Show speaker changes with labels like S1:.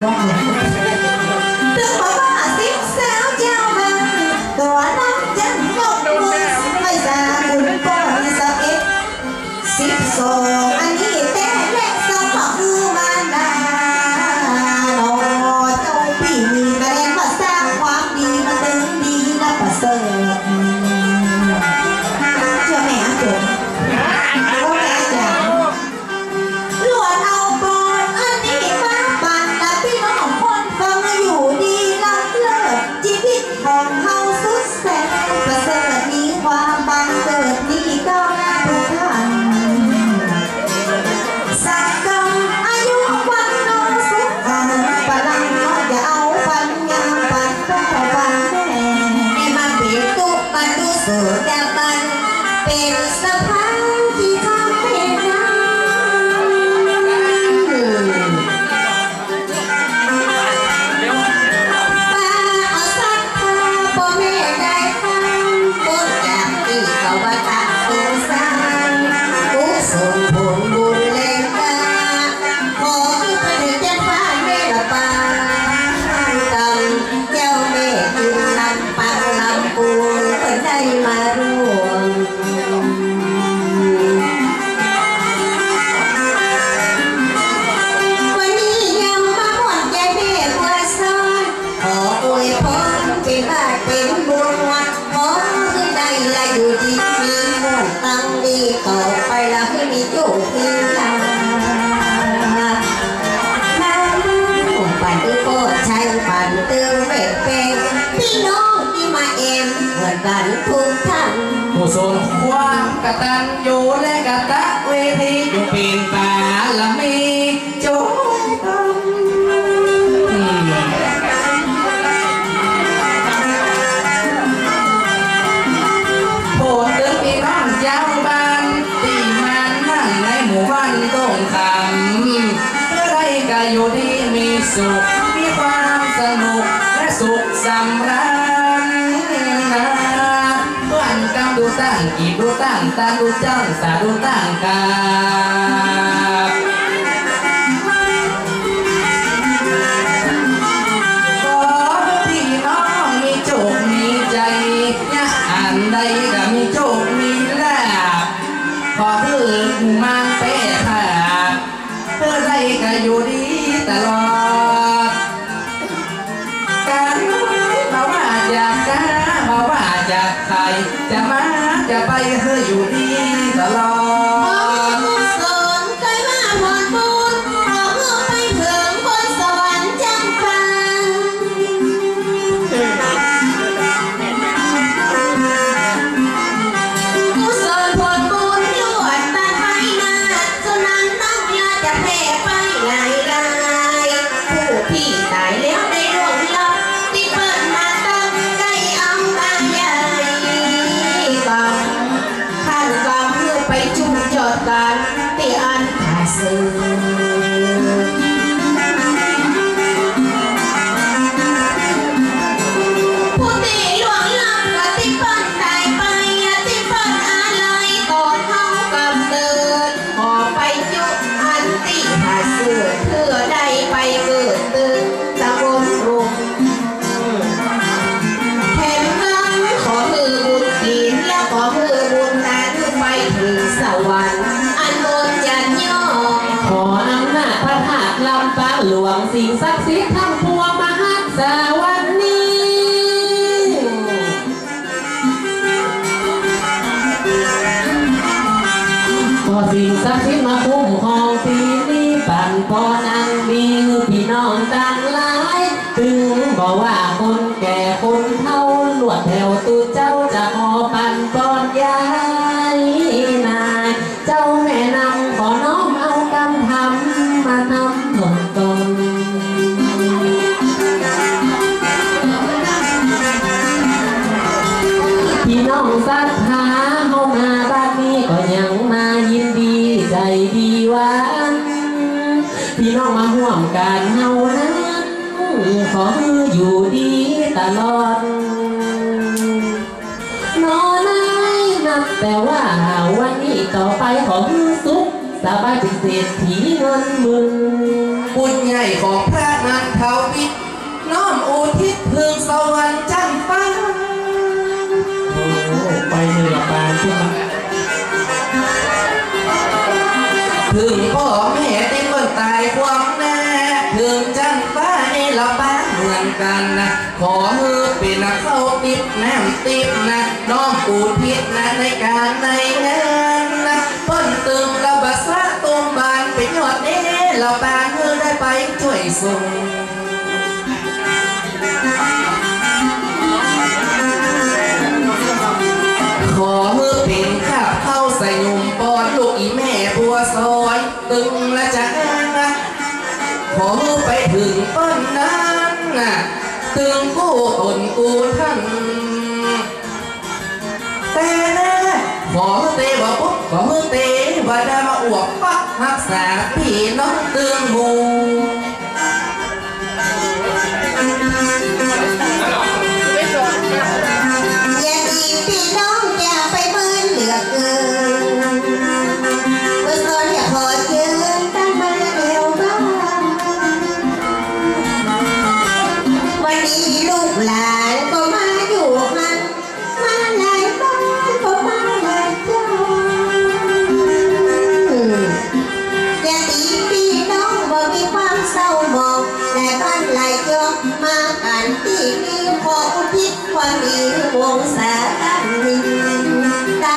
S1: Wow. สู่ดับบันเป็นสภา
S2: cổ tư là Cùng bàn tư cô trai bàn tư về về Tí nó đi mà em vượt bàn thung thẳng Một số khoan cả tan, vô lên cả tác quê dùng pin ุข มีความสนุก และสุขสำราญนะวันกำดูตั้งกีดูตั้งตาดูจ้องตาดูตั้งกา หวั
S1: งสิ่งศักดิ์สิทธิ์ทั้งปวงมาฮักสวันนี้
S3: ขอสิ่งศักดิ์สิทธิ์มาคุ้ ของอยู่ดีตลอด นอนนายนับแต่ว่าวันนี้ต่อไปของสุขสบายเป็นเศรษฐีเงินมึง
S2: บุญใหญ่ของพระนันเทาปิดน้อมอุทิศพึงสวรรค์จันฟ้า
S3: โอ้ไปเลยละปานใช่ไหม
S2: ถึงพ่อแม่เต็มเมืองตายกว่า กันนะ ขอมือเป็นะเข้าติบแนมติบนะ น้อมอุทิศนะในการในงานนะเปิ้นตึงระบาสะตุมบานเป็นยอดเด้เราบ้านเมื่อได้ไปช่วยส่งขอมือเป็นข้าบเข้าใส่หนุ่มปอนลูกอีแม่บัวซอย ตึงและจะงานนะขอมือไปถึงต้นนั้น นะตึงกู้ตนกูท่านแต่นะขอเตะว่ปุ๊บขอมือเตะว่ได้มาอวกปักหักษาพี่น้องตึงหมู